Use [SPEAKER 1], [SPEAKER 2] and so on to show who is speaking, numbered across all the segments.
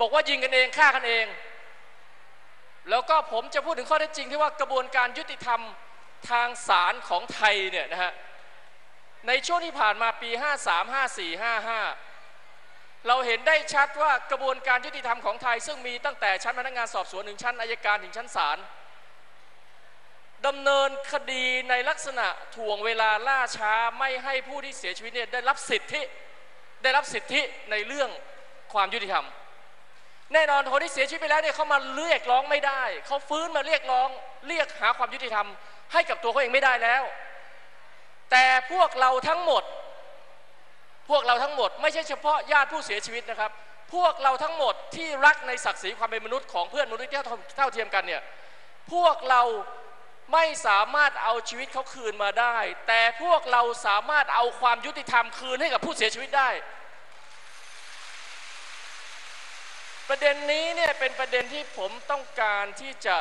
[SPEAKER 1] บอกว่ายิงกันเองฆ่ากันเอง แล้วก็ผมจะพูดถึงข้อเท็จจริงที่ว่ากระบวนการยุติธรรมทางศาลของไทยเนี่ยนะฮะในช่วงที่ผ่านมาปี 53 54 55 เราเห็นได้ชัดว่ากระบวนการยุติธรรมของไทย ซึ่งมีตั้งแต่ชั้นพนักงานสอบสวนถึงชั้นอายการถึงชั้นศาลดำเนินคดีในลักษณะถ่วงเวลาล่าช้าไม่ให้ผู้ที่เสียชีวิตเนี่ยได้รับสิทธิ ได้รับสิทธิในเรื่องความยุติธรรม แน่นอนคนที่เสียชีวิตไปแล้วเนี่ยเขามาเรียกร้องไม่ได้ เขาฟื้นมาเรียกร้อง เรียกหาความยุติธรรม ให้กับตัวเขาเองไม่ได้แล้ว แต่พวกเราทั้งหมด พวกเราทั้งหมด ไม่ใช่เฉพาะญาติผู้เสียชีวิตนะครับ พวกเราทั้งหมดที่รักในศักดิ์ศรีความเป็นมนุษย์ของเพื่อนมนุษย์ที่เท่าเทียมกันเนี่ยพวกเราไม่สามารถเอาชีวิตเขาคืนมาได้ แต่พวกเราสามารถเอาความยุติธรรมคืนให้กับผู้เสียชีวิตได้ ประเด็นนี้เนี่ยเป็นประเด็นที่ผมต้องการที่จะ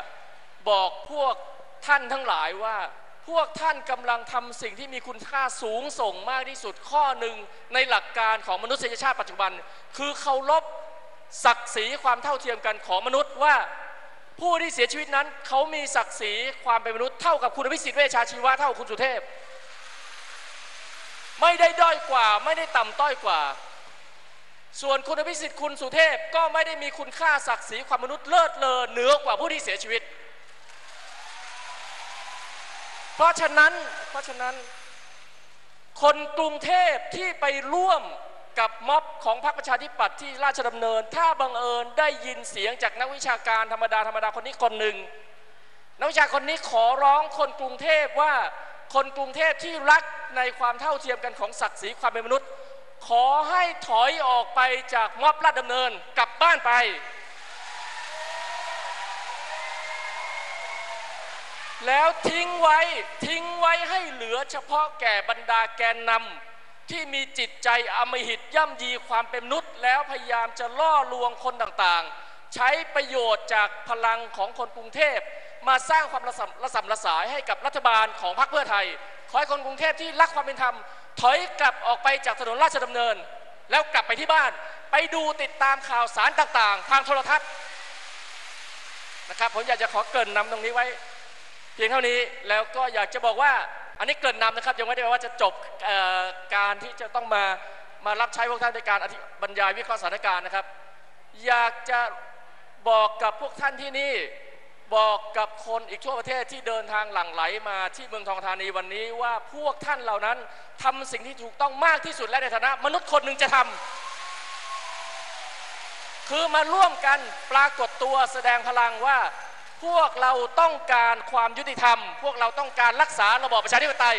[SPEAKER 1] บอกพวกท่านทั้งหลายว่า พวกท่านกำลังทำสิ่งที่มีคุณค่าสูงส่งมากที่สุดข้อหนึ่งในหลักการของมนุษยชาติปัจจุบัน คือเคารพศักดิ์ศรีความเท่าเทียมกันของมนุษย์ว่าผู้ที่เสียชีวิตนั้น เขามีศักดิ์ศรีความเป็นมนุษย์เท่ากับคุณวิสิทธิเวชชาชีวะเท่าคุณสุเทพ ไม่ได้ด้อยกว่าไม่ได้ต่ำต้อยกว่า ส่วนคุณวิสิทธิ์คุณสุเทพก็ไม่ได้มีคุณค่าศักดิ์ศรีความมนุษย์เลิศเลอเหนือกว่าผู้ที่เสียชีวิต เพราะฉะนั้นเพราะฉะนั้น คนกรุงเทพที่ไปร่วมกับม็อบของพรรคประชาธิปัตย์ที่ราชดำเนิน ถ้าบังเอิญได้ยินเสียงจากนักวิชาการธรรมดาธรรมดาคนนี้คนหนึ่งนักวิชาคนนี้ขอร้องคนกรุงเทพว่าคนกรุงเทพที่รักในความเท่าเทียมกันของศักดิ์ศรีความเป็นมนุษย์ ขอให้ถอยออกไปจากม็อบราชดำเนินกลับบ้านไป แล้วทิ้งไว้ทิ้งไว้ให้เหลือเฉพาะแก่บรรดาแกนนำที่มีจิตใจอมหิตย่ำยีความเป็นมนุษย์ แล้วพยายามจะล่อลวงคนต่างๆ ใช้ประโยชน์จากพลังของคนกรุงเทพมาสร้างความระสำระสำระสายให้กับรัฐบาลของพรรคเพื่อไทย ขอให้คนกรุงเทพที่รักความเป็นธรรม ถอยกลับออกไปจากถนนราชดำเนิน แล้วกลับไปที่บ้าน ไปดูติดตามข่าวสารต่างๆ ทางโทรทัศน์นะครับผมอยากจะขอเกินนำตรงนี้ไว้ เพียงเท่านี้แล้วก็อยากจะบอกว่าอันนี้เกินนำนะครับยังไม่ได้ว่าจะจบการที่จะต้องมามารับใช้พวกท่านในการบรรยายวิเคราะห์สถานการณ์นะครับ อยากจะบอกกับพวกท่านที่นี่ บอกกับคนอีกทั่วประเทศที่เดินทางหลั่งไหลมาที่เมืองทองธานีวันนี้ว่าพวกท่านเหล่านั้นทำสิ่งที่ถูกต้องมากที่สุดและในฐานะ มนุษย์คนหนึ่งจะทำคือมาร่วมกันปรากฏตัวแสดงพลังว่า พวกเราต้องการความยุติธรรม พวกเราต้องการรักษาระบอบประชาธิปไตย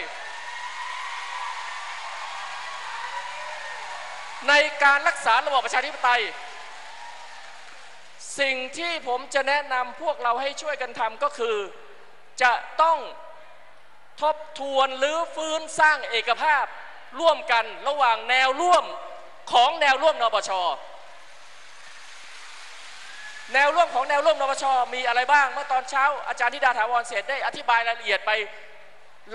[SPEAKER 1] ในการรักษาระบอบประชาธิปไตย สิ่งที่ผมจะแนะนำพวกเราให้ช่วยกันทำก็คือ จะต้องทบทวนหรือฟื้นสร้างเอกภาพ ร่วมกันระหว่างแนวร่วมของแนวร่วมนปชแนวร่วมของแนวร่วมนปชมีอะไรบ้าง เมื่อตอนเช้าอาจารย์ธิดาถาวรเสร็จได้อธิบายรายละเอียดไป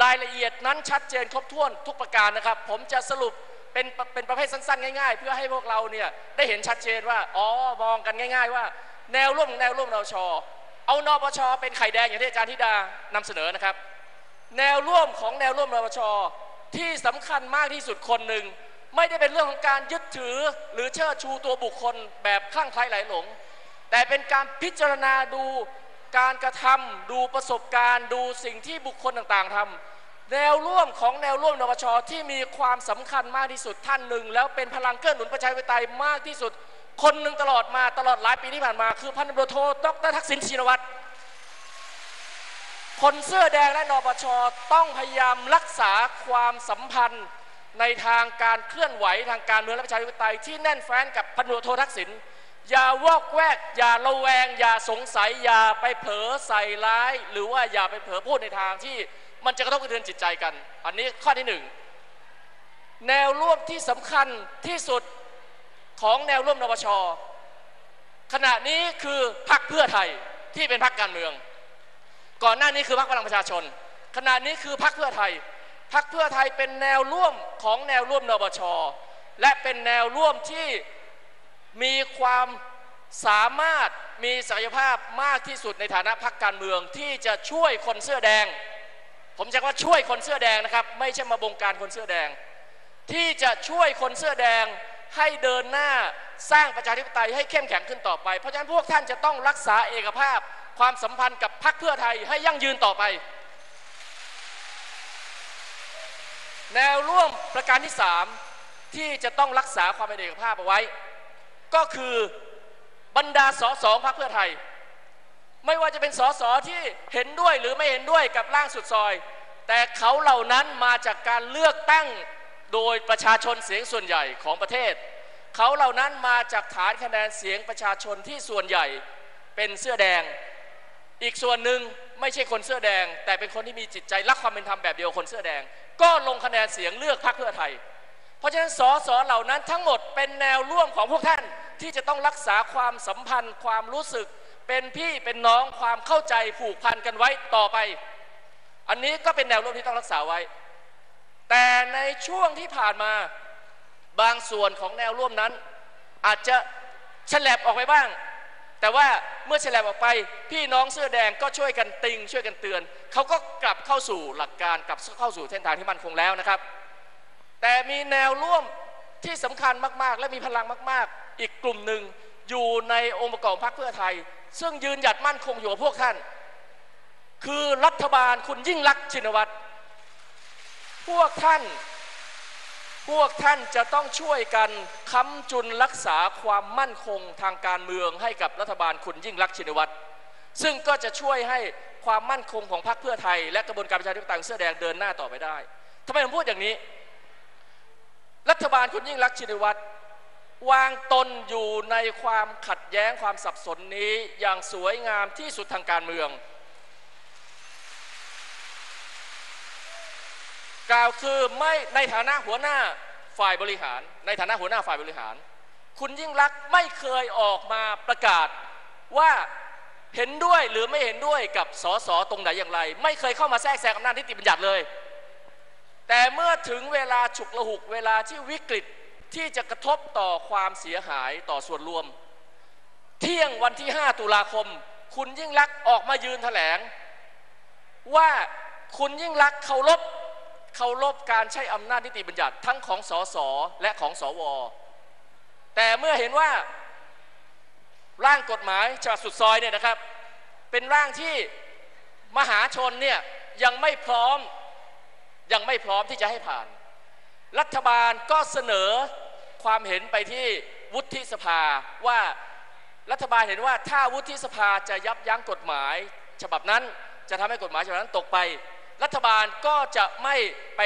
[SPEAKER 1] รายละเอียดนั้นชัดเจนครบถ้วนทุกประการนะครับ ผมจะสรุปเป็นเป็นประเภทสั้นๆ ง่ายๆ เพื่อให้พวกเราเนี่ยได้เห็นชัดเจนว่า อ๋อ มองกันง่าย ๆ ว่า แนวร่วมแนวร่วมนปชเอานปชเป็นไข่แดงอย่างที่อาจารย์ธิดานำเสนอนะครับ แนวร่วมของแนวร่วมนปชที่สำคัญมากที่สุดคนหนึ่งไม่ได้เป็นเรื่องของการยึดถือหรือเชิดชูตัวบุคคลแบบข้างใครไหลหลง แต่เป็นการพิจารณาดูการกระทำดูประสบการณ์ ดูสิ่งที่บุคคลต่างๆทำแนวร่วมของแนวร่วมนปชที่มีความสำคัญมากที่สุดท่านหนึ่ง แล้วเป็นพลังเกื้อหนุนประชาธิปไตยมากที่สุด คนหนึ่งตลอดมาตลอดหลายปีที่ผ่านมา คือพันตำรวจโทดรทักษิณชินวัตรคนเสื้อแดงและนปชต้องพยายามรักษาความสัมพันธ์ในทางการเคลื่อนไหวทางการเมืองและประชาธิปไตยที่แน่นแฟ้นกับพันตำรวจโททักษิณอย่าวอกแวก อย่าระแวง อย่าสงสัย อย่าไปเผลอใส่ร้าย หรือว่าอย่าไปเผลอพูดในทางที่มันจะกระทบกระเทือนจิตใจกัน อันนี้ข้อที่หนึ่งแนวร่วมที่สำคัญที่สุด ของแนวร่วมนปช ขณะนี้คือพรรคเพื่อไทยที่เป็นพรรคการเมือง ก่อนหน้านี้คือพรรคพลังประชาชน ขณะนี้คือพรรคเพื่อไทยพรรคเพื่อไทยเป็นแนวร่วมของแนวร่วมนปช และเป็นแนวร่วมที่มีความสามารถมีศักยภาพมากที่สุดในฐานะพรรคการเมืองที่จะช่วยคนเสื้อแดง ผมจะว่าช่วยคนเสื้อแดงนะครับ ไม่ใช่มาบงการคนเสื้อแดง ที่จะช่วยคนเสื้อแดง ให้เดินหน้าสร้างประชาธิปไตยให้เข้มแข็งขึ้นต่อไป เพราะฉะนั้นพวกท่านจะต้องรักษาเอกภาพ ความสัมพันธ์กับพรรคเพื่อไทยให้ยั่งยืนต่อไป แนวร่วมประการที่สามที่จะต้องรักษาความเป็นเอกภาพเอาไว้ ก็คือบรรดาสสพรรคเพื่อไทย ไม่ว่าจะเป็นสสที่เห็นด้วยหรือไม่เห็นด้วยกับร่างสุดซอย แต่เขาเหล่านั้นมาจากการเลือกตั้ง โดยประชาชนเสียงส่วนใหญ่ของประเทศ เขาเหล่านั้นมาจากฐานคะแนนเสียงประชาชนที่ส่วนใหญ่เป็นเสื้อแดง อีกส่วนหนึ่งไม่ใช่คนเสื้อแดง แต่เป็นคนที่มีจิตใจรักความเป็นธรรมแบบเดียวคนเสื้อแดง ก็ลงคะแนนเสียงเลือกพรรคเพื่อไทย เพราะฉะนั้นสสเหล่านั้นทั้งหมดเป็นแนวร่วมของพวกท่านที่จะต้องรักษาความสัมพันธ์ ความรู้สึก เป็นพี่เป็นน้องความเข้าใจผูกพันกันไว้ต่อไป อันนี้ก็เป็นแนวร่วมที่ต้องรักษาไว้ แต่ในช่วงที่ผ่านมาบางส่วนของแนวร่วมนั้น อาจจะฉลับออกไปบ้าง แต่ว่าเมื่อฉลับออกไป พี่น้องเสื้อแดงก็ช่วยกันติง ช่วยกันเตือน เขาก็กลับเข้าสู่หลักการกลับเข้าสู่เส้นทางที่มั่นคงแล้วนะครับ แต่มีแนวร่วมที่สำคัญมาก ๆ และมีพลังมาก ๆ อีกกลุ่มหนึ่งอยู่ในองค์ประกอบพรรคเพื่อไทย ซึ่งยืนหยัดมั่นคงอยู่กับพวกท่าน คือรัฐบาลคุณยิ่งรักษณ์ชินวัตร พวกท่าน พวกท่านจะต้องช่วยกันค้ำจุนรักษาความมั่นคงทางการเมืองให้กับรัฐบาลคุณยิ่งรักชินวัตรซึ่งก็จะช่วยให้ความมั่นคงของพรรคเพื่อไทย และกระบวนการประชาธิปไตยเสื้อแดงเดินหน้าต่อไปได้ทำไมผมพูดอย่างนี้ รัฐบาลคุณยิ่งรักชินวัตรวางตนอยู่ในความขัดแย้งความสับสนนี้อย่างสวยงามที่สุดทางการเมือง กล่าวคือไม่ในฐานะหัวหน้าฝ่ายบริหาร ในฐานะหัวหน้าฝ่ายบริหาร คุณยิ่งรักไม่เคยออกมาประกาศว่าเห็นด้วยหรือไม่เห็นด้วยกับสสตรงไหนอย่างไร ไม่เคยเข้ามาแทรกแซงอำนาจนิติบัญญัติเลย แต่เมื่อถึงเวลาฉุกละหุกเวลาที่วิกฤตที่จะกระทบต่อความเสียหายต่อส่วนรวม เที่ยงวันที่ 5 ตุลาคม คุณยิ่งรักออกมายืนแถลง ว่าคุณยิ่งรักเคารพ เคารพการใช้อำนาจนิติบัญญัติทั้งของสสและของสว แต่เมื่อเห็นว่าร่างกฎหมายฉบับสุดซอยเนี่ยนะครับ เป็นร่างที่มหาชนเนี่ยยังไม่พร้อมยังไม่พร้อมที่จะให้ผ่าน รัฐบาลก็เสนอความเห็นไปที่วุฒิสภาว่ารัฐบาลเห็นว่าถ้าวุฒิสภาจะยับยั้งกฎหมาย ฉบับนั้นจะทำให้กฎหมายฉบับนั้นตกไป รัฐบาลก็จะไม่ไป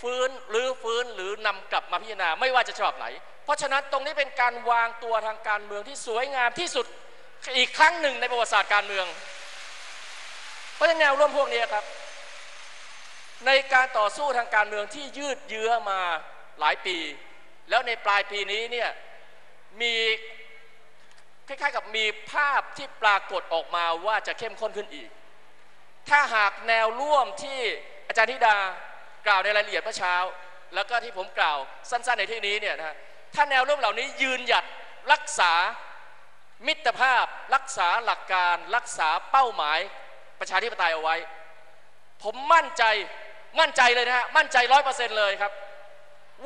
[SPEAKER 1] ฟื้นหรือฟื้นหรือนำกลับมาพิจารณาไม่ว่าจะฉบับไหน เพราะฉะนั้นตรงนี้เป็นการวางตัวทางการเมืองที่สวยงามที่สุดอีกครั้งหนึ่งในประวัติศาสตร์การเมือง เพราะฉะนั้นแนวร่วมพวกนี้ครับ ในการต่อสู้ทางการเมืองที่ยืดเยื้อมาหลายปี แล้วในปลายปีนี้เนี่ยมีคล้ายๆกับมีภาพที่ปรากฏออกมาว่าจะเข้มข้นขึ้นอีก ถ้าหากแนวร่วมที่อาจารย์ธิดากล่าวในรายละเอียดเมื่อเช้า แล้วก็ที่ผมกล่าวสั้นๆในที่นี้เนี่ยนะถ้าแนวร่วมเหล่านี้ยืนหยัดรักษามิตรภาพ รักษาหลักการรักษาเป้าหมายประชาธิปไตยเอาไว้ ผมมั่นใจมั่นใจเลยนะฮะมั่นใจร้อยเปอร์เซ็นต์เลยครับ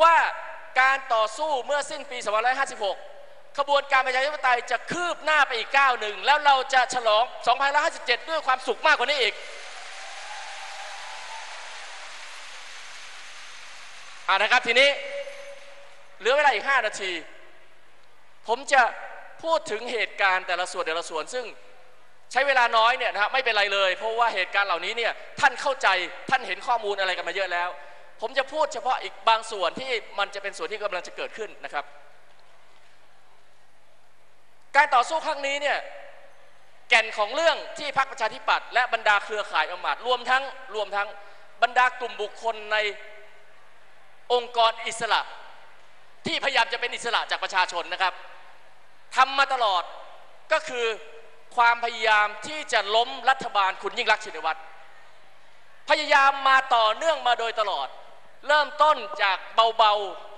[SPEAKER 1] ว่าการต่อสู้เมื่อสิ้นปี 2556 ขบวนการประชาธิปไตยจะคืบหน้าไปอีกก้าวหนึ่ง แล้วเราจะฉลอง2557 ด้วยความสุขมากกว่านี้อีก อ่านะครับทีนี้เหลือเวลาอีก 5 นาที ผมจะพูดถึงเหตุการณ์แต่ละส่วนแต่ละส่วนซึ่งใช้เวลาน้อยเนี่ยนะฮะไม่เป็นไรเลย เพราะว่าเหตุการณ์เหล่านี้เนี่ยท่านเข้าใจท่านเห็นข้อมูลอะไรกันมาเยอะแล้ว ผมจะพูดเฉพาะอีกบางส่วนที่มันจะเป็นส่วนที่กำลังจะเกิดขึ้นนะครับ การต่อสู้ครั้งนี้เนี่ยแก่นของเรื่องที่พรรคประชาธิปัตย์และบรรดาเครือข่ายอมาตรวมทั้งรวมทั้งบรรดากลุ่มบุคคลในองค์กรอิสระ ที่พยายามจะเป็นอิสระจากประชาชนนะครับทำมาตลอดก็คือความพยายามที่จะล้มรัฐบาลคุณยิ่งรักชินวัตรพยายามมาต่อเนื่องมาโดยตลอด เริ่มต้นจากเบา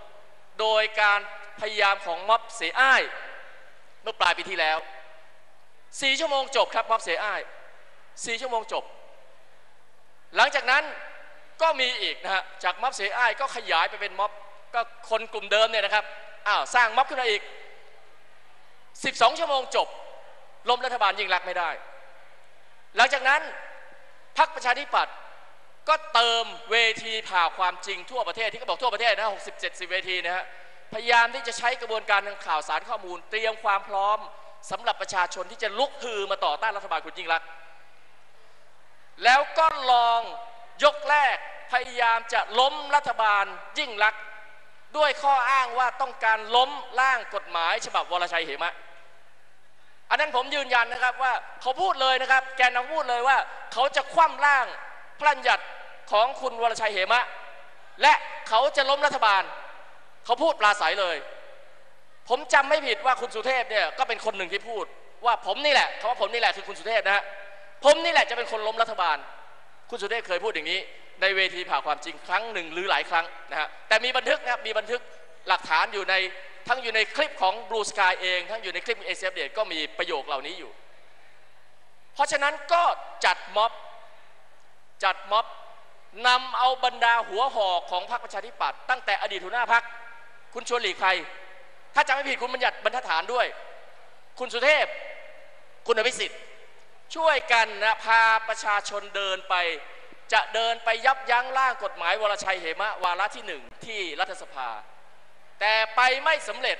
[SPEAKER 1] ๆ โดยการพยายามของม็อบเสียอ้าย เมื่อปลายปีที่แล้วสี่ชั่วโมงจบครับม็อบเสียอ้ายสี่ชั่วโมงจบ หลังจากนั้นก็มีอีกนะฮะจากม็อบเสียอ้ายก็ขยายไปเป็นม็อบก็คนกลุ่มเดิมเนี่ยนะครับอ้าวสร้างม็อบขึ้นมาอีก 12 ชั่วโมงจบล้มรัฐบาลยิ่งรักไม่ได้ หลังจากนั้นพรรคประชาธิปัตย์ก็เติมเวทีผ่าความจริงทั่วประเทศที่เขาบอกทั่วประเทศนะ60 70เวทีนะฮะ พยายามที่จะใช้กระบวนการทางข่าวสารข้อมูล เตรียมความพร้อมสำหรับประชาชนที่จะลุกฮือมาต่อต้านรัฐบาลคุณยิ่งรักแล้วก็ลองยกแรกพยายามจะล้มรัฐบาลยิ่งรักด้วยข้ออ้างว่าต้องการล้มร่างกฎหมาย ฉบับวรชัยเหมะ อันนั้นผมยืนยันนะครับว่าเขาพูดเลยนะครับ แกนนำพูดเลยว่า เขาจะคว่ำร่างพระัญญัติของคุณวรชัยเหมะ และเขาจะล้มรัฐบาล เขาพูดปลาใสเลย ผมจำไม่ผิดว่าคุณสุเทพเนี่ยก็เป็นคนหนึ่งที่พูด ว่าผมนี่แหละคำว่าผมนี่แหละคือคุณสุเทพนะฮะผมนี่แหละจะเป็นคนล้มรัฐบาล คุณสุเทพเคยพูดอย่างนี้ ในเวทีผ่าความจริงครั้งหนึ่งหรือหลายครั้งนะฮะแต่มีบันทึกนะครับมีบันทึกหลักฐานอยู่ในทั้งอยู่ในคลิปของ Blue Sky เอง ทั้งอยู่ในคลิปเอเซฟเดก็มีประโยคเหล่านี้อยู่ เพราะฉะนั้นก็จัดม็อบจัดม็อบนำเอาบรรดาหัวหอกของพรรคประชาธิปัตย์ตั้งแต่อดีตหัวหน้าพรรค คุณชวนหลีกภัย ถ้าจำไม่ผิดคุณบัญญัติบรรทัดฐานด้วย คุณสุเทพ คุณอภิสิทธิ์ ช่วยกันนะพาประชาชนเดินไป จะเดินไปยับยั้งร่างกฎหมายวรชัยเหมะวาระที่หนึ่งที่รัฐสภา แต่ไปไม่สำเร็จ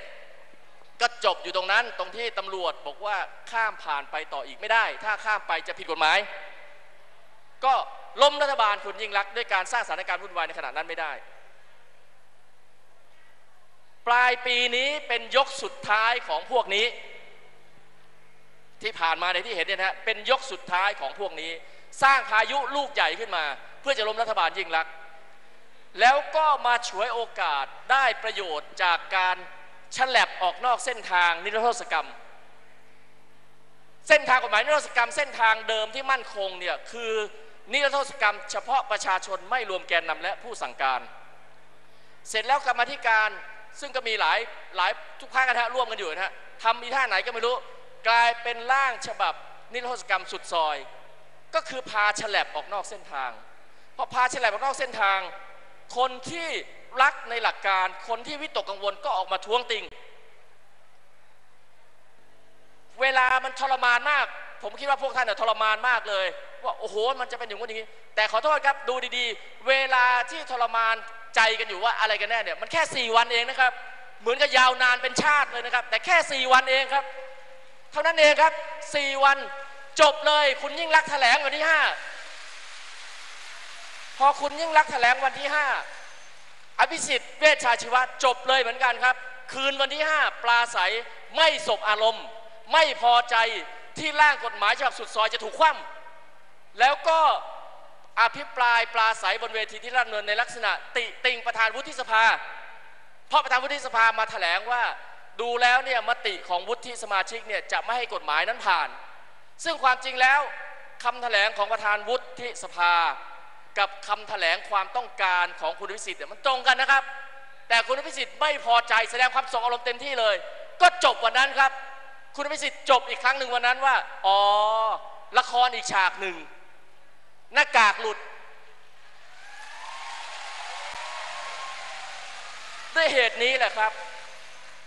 [SPEAKER 1] ก็จบอยู่ตรงนั้นตรงที่ตำรวจบอกว่าข้ามผ่านไปต่ออีกไม่ได้ ถ้าข้ามไปจะผิดกฎหมาย ก็ล้มรัฐบาลคุณยิ่งรักด้วยการสร้างสถานการณ์วุ่นวายในขณะนั้นไม่ได้ ลายปีนี้เป็นยกสุดท้ายของพวกนี้ ที่ผ่านมาในที่เห็นเนี่ยนะฮะเป็นยกสุดท้ายของพวกนี้ สร้างพายุลูกใหญ่ขึ้นมา เพื่อจะล้มรัฐบาลยิ่งรักษณ์แล้วก็มาฉวยโอกาสได้ประโยชน์จากการฉลับออกนอกเส้นทางนิรโทษกรรม เส้นทางกฎหมายนิรโทษกรรม เส้นทางเดิมที่มั่นคงเนี่ยคือนิรโทษกรรม เฉพาะประชาชนไม่รวมแกนนำและผู้สั่งการ เสร็จแล้วกรรมธิการ ซึ่งก็มีหลายหลายทุกภาคกันฮะร่วมกันอยู่นะฮะทำมีท่าไหนก็ไม่รู้ กลายเป็นร่างฉบับนิรโทษกรรมสุดซอย ก็คือพาฉลับออกนอกเส้นทางพอพาฉลับออกนอกเส้นทาง คนที่รักในหลักการ คนที่วิตกกังวลก็ออกมาท้วงติง เวลามันทรมานมาก ผมคิดว่าพวกท่านเนี่ยทรมานมากเลย ว่าโอ้โหมันจะเป็นอย่างนี้แต่ขอโทษครับดูดีๆ เวลาที่ทรมาน ใจกันอยู่ว่าอะไรกันแน่เนี่ยมันแค่ 4 วันเองนะครับ เหมือนกับยาวนานเป็นชาติเลยนะครับ แต่แค่ 4 วันเองครับ เท่านั้นเองครับ 4 วันจบเลย คุณยิ่งรักแถลงวันที่ 5 พอคุณยิ่งรักแถลงวันที่ 5 อภิสิทธิ์เวชชาชีวะจบเลยเหมือนกันครับ คืนวันที่ 5 ปลาใสไม่สบอารมณ์ ไม่พอใจที่ร่างกฎหมายฉบับสุดซอยจะถูกคว่ำแล้วก็ อภิปรายปลาใสบนเวทีที่รัฐเนินในลักษณะ ติติงประธานวุฒิสภา เพราะประธานวุฒิสภามาถแถลงว่าดูแล้วเนี่ยมติของวุฒิสมาชิกเนี่ยจะไม่ให้กฎหมายนั้นผ่าน ซึ่งความจริงแล้วคำถแถลงของประธานวุฒิสภา กับคำถแถลงความต้องการของคุณพิสิทธิ์เนี่ยมันตรงกันนะครับ แต่คุณพิสิทธิ์ไม่พอใจแสดงความส่งอารมณ์เต็มที่เลย ก็จบวันนั้นครับ คุณพิสิทธิ์จบอีกครั้งหนึ่งวันนั้นว่าอ๋อละครอีกฉากหนึ่ง หน้ากากหลุด ด้วยเหตุนี้แหละครับ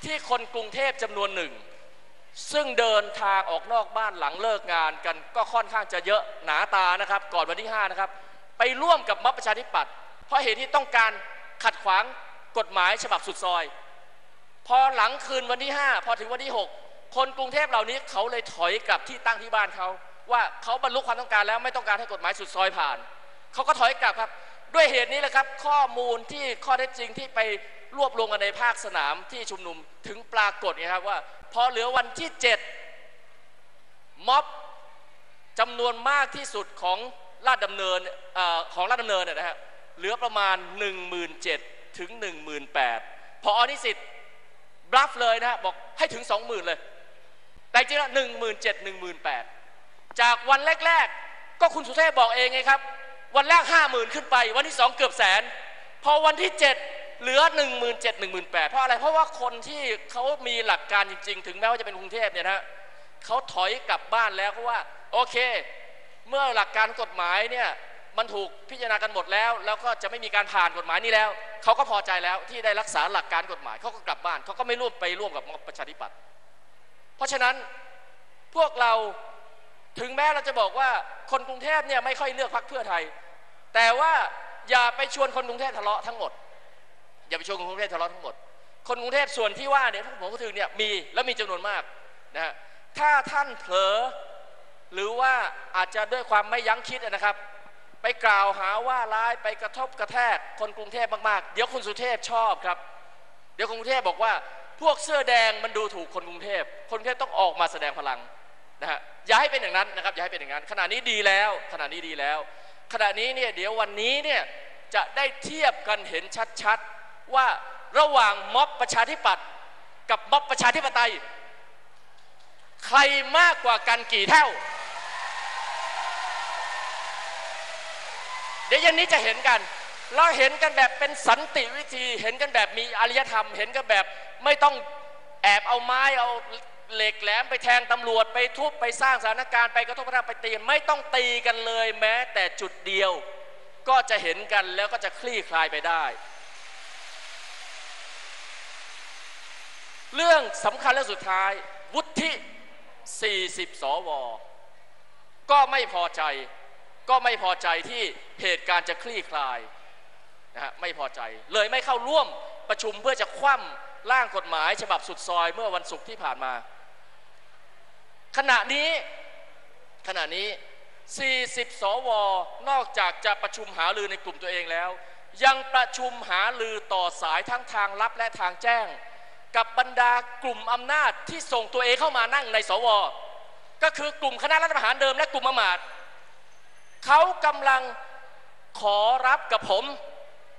[SPEAKER 1] ที่คนกรุงเทพจำนวนหนึ่ง ซึ่งเดินทางออกนอกบ้านหลังเลิกงานกันก็ค่อนข้างจะเยอะหนาตานะครับ ก่อนวันที่ 5 นะครับ ไปร่วมกับม็อบประชาธิปัตย์เพราะเหตุที่ต้องการขัดขวางกฎหมายฉบับสุดซอย พอหลังคืนวันที่ 5 พอถึงวันที่ 6 คนกรุงเทพเหล่านี้เขาเลยถอยกลับที่ตั้งที่บ้านเขา ว่าเขาบรรลุความต้องการแล้วไม่ต้องการให้กฎหมายสุดซอยผ่าน เขาก็ถอยกลับครับ ด้วยเหตุนี้แหละครับ ข้อมูลที่ข้อเท็จจริงที่ไปรวบรวมกันในภาคสนามที่ชุมนุมถึงปรากฏนะครับว่า พอเหลือวันที่ 7ม็อบจำนวนมากที่สุดของลาดดำเนินอของลาดดำเนินนะฮะเหลือประมาณ 17,000ถึง 18,000พออนิสิตบลัฟเลยนะฮะบอกให้ถึง 20,000 เลย แต่จริงแล้ว17,000 18,000 จากวันแรก ๆ ก็คุณสุเทพบอกเองไงครับ วันแรกห้าหมื่นขึ้นไป วันที่สองเกือบแสน พอวันที่เจ็ดเหลือ 1 7 0 0 0 1 8 0 0เพราะอะไรเพราะว่าคนที่เขามีหลักการจริง ๆ ถึงแม้ว่าจะเป็นกรุงเทพเนี่ยนะเขาถอยกลับบ้านแล้วเพราะว่าโอเค เมื่อหลักการกฎหมายเนี่ยมันถูกพิจารณากันหมดแล้ว แล้วก็จะไม่มีการผ่านกฎหมายนี้แล้วเขาก็พอใจแล้วที่ได้รักษาหลักการกฎหมายเขาก็กลับบ้านเขาก็ไม่ร่วมไปร่วมกับม็อบประชาธิปัตย์เพราะฉะนั้นพวกเรา ถึงแม้เราจะบอกว่าคนกรุงเทพเนี่ยไม่ค่อยเลือกพรรคเพื่อไทย แต่ว่าอย่าไปชวนคนกรุงเทพทะเลาะทั้งหมด อย่าไปชวนคนกรุงเทพทะเลาะทั้งหมด คนกรุงเทพส่วนที่ว่าเนี่ยผมพูดถึงเนี่ยมีและมีจำนวนมากนะฮะถ้าท่านเผลอหรือว่าอาจจะด้วยความไม่ยั้งคิดนะครับ ไปกล่าวหาว่าร้ายไปกระทบกระแทกคนกรุงเทพมากๆ เดี๋ยวคุณสุเทพชอบครับ เดี๋ยวคนกรุงเทพบอกว่า พวกเสื้อแดงมันดูถูกคนกรุงเทพคนกรุงเทพต้องออกมาแสดงพลัง นะฮะอย่าให้เป็นอย่างนั้นนะครับอย่าให้เป็นอย่างนั้นขณะนี้ดีแล้วขณะนี้ดีแล้ว ขณะนี้เนี่ยเดี๋ยววันนี้เนี่ยจะได้เทียบกันเห็นชัดๆว่าระหว่างม็อบประชาธิปัตย์กับม็อบประชาธิปไตย ใครมากกว่ากันกี่เท่า เดี๋ยวเย็นนี้จะเห็นกันเราเห็นกันแบบเป็นสันติวิธีเห็นกันแบบมีอารยธรรม เห็นกันแบบไม่ต้องแอบเอาไม้เอา เหล็กแหลมไปแทงตำรวจไปทุบไปสร้างสถานการณ์ไปกระทบกระทั่งไปตีไม่ต้องตีกันเลยแม้ แต่จุดเดียวก็จะเห็นกันแล้วก็จะคลี่คลายไปได้ เรื่องสำคัญและสุดท้าย วุฒิ 40 สว ก็ไม่พอใจ ก็ไม่พอใจที่เหตุการณ์จะคลี่คลายนะฮะไม่พอใจ เลยไม่เข้าร่วมประชุมเพื่อจะคว่ำร่างกฎหมายฉบับสุดซอยเมื่อวันศุกร์ที่ผ่านมา ขณะนี้ขณะนี้ 40 สวนอกจากจะประชุมหาลือในกลุ่มตัวเองแล้ว ยังประชุมหาลือต่อสายทั้งทางลับและทางแจ้ง กับบรรดากลุ่มอำนาจที่ส่งตัวเองเข้ามานั่งในสว ก็คือกลุ่มคณะรัฐประหารเดิมและกลุ่มอมาตเขากำลังขอรับกับผม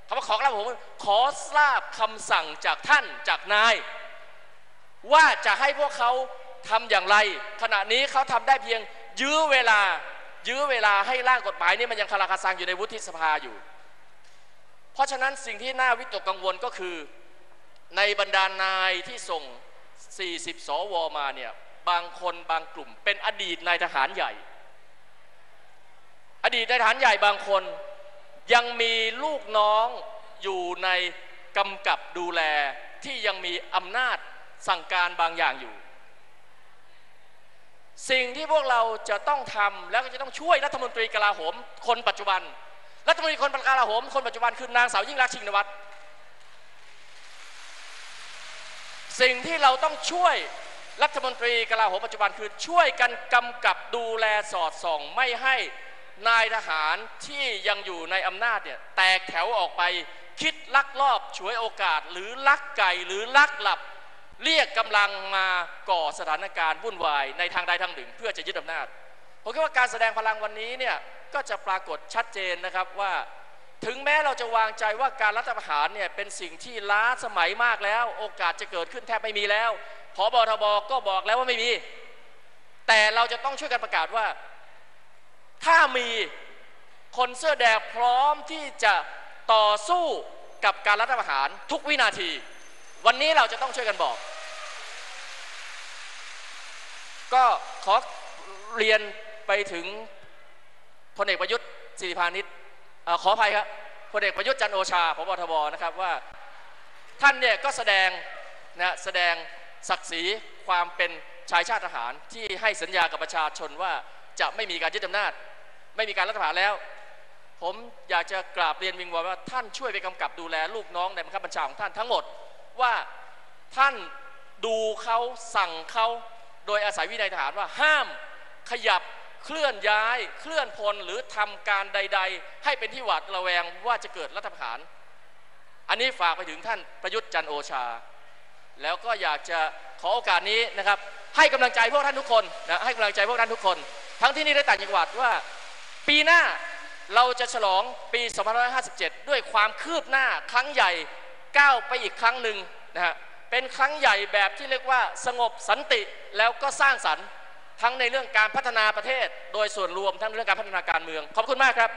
[SPEAKER 1] คำว่าขอรับผม ขอทราบคำสั่งจากท่านจากนาย ว่าจะให้พวกเขา ทำอย่างไร ขณะนี้เขาทำได้เพียงยื้อเวลา ยื้อเวลาให้ร่างกฎหมายนี้มันยังคาราคาซังอยู่ในวุฒิสภาอยู่ เพราะฉะนั้นสิ่งที่น่าวิตกกังวลก็คือในบรรดานายที่ส่ง 40 สวมาเนี่ยบางคนบางกลุ่ม เป็นอดีตนายทหารใหญ่ อดีตนายทหารใหญ่บางคนยังมีลูกน้องอยู่ในกำกับดูแลที่ยังมีอำนาจสั่งการบางอย่างอยู่ สิ่งที่พวกเราจะต้องทำแล้วก็จะต้องช่วยรัฐมนตรีกลาโหม คนปัจจุบัน รัฐมนตรีคนกลาโหม คนปัจจุบันคือนางสาวยิ่งรักชินวัตรสิ่งที่เราต้องช่วยรัฐมนตรีกลาโหมปัจจุบันคือช่วยกันกำกับดูแลสอดส่อง ไม่ให้นายทหารที่ยังอยู่ในอำนาจเนี่ยแตกแถวออกไปคิดลักลอบฉวยโอกาสหรือลักไก่หรือลักหลับ เรียกกำลังมาก่อสถานการณ์วุ่นวายในทางใดทางหนึ่ง เพื่อจะยึดอำนาจผมคิดว่าการแสดงพลังวันนี้เนี่ยก็จะปรากฏชัดเจนนะครับว่า ถึงแม้เราจะวางใจว่าการรัฐประหารเนี่ยเป็นสิ่งที่ล้าสมัยมากแล้ว โอกาสจะเกิดขึ้นแทบไม่มีแล้วพอบทบก็บอกแล้วว่าไม่มี แต่เราจะต้องช่วยกันประกาศว่า ถ้ามีคนเสื้อแดงพร้อมที่จะต่อสู้กับการรัฐประหารทุกวินาที วันนี้เราจะต้องช่วยกันบอก ก็ขอเรียนไปถึงพลเอกประยุทธ์สิริพานิชขออภัยครับพลเอกประยุทธ์จันโอชาพบทบนะครับว่าท่านเนี่ยก็แสดงนะแสดงศักดิ์ศรีความเป็นชายชาติทหารที่ให้สัญญากับประชาชนว่าจะไม่มีการยึดอำนาจ ไม่มีการรัฐประหารแล้ว ผมอยากจะกราบเรียนวิงวอนว่าท่านช่วยไปกำกับดูแลลูกน้องในบังคับบัญชาของท่านทั้งหมด ว่าท่านดูเขาสั่งเขาโดยอาศัยวินัยทหารว่าห้ามขยับเคลื่อนย้ายเคลื่อนพลหรือทำการใด ๆ ให้เป็นที่หวาดระแวงว่าจะเกิดรัฐประหาร อันนี้ฝากไปถึงท่านประยุทธ์จันโอชา แล้วก็อยากจะขอโอกาสนี้นะครับ ให้กำลังใจพวกท่านทุกคนนะให้กำลังใจพวกท่านทุกคน ทั้งที่นี่และต่างจังหวัดว่า ปีหน้าเราจะฉลองปี 2557 ด้วยความคืบหน้าครั้งใหญ่ ก้าวไปอีกครั้งหนึ่งนะฮะเป็นครั้งใหญ่แบบที่เรียกว่าสงบสันติแล้วก็สร้างสรรค์ทั้งในเรื่องการพัฒนาประเทศ โดยส่วนรวมทั้งเรื่องการพัฒนาการเมือง ขอบคุณมากครับ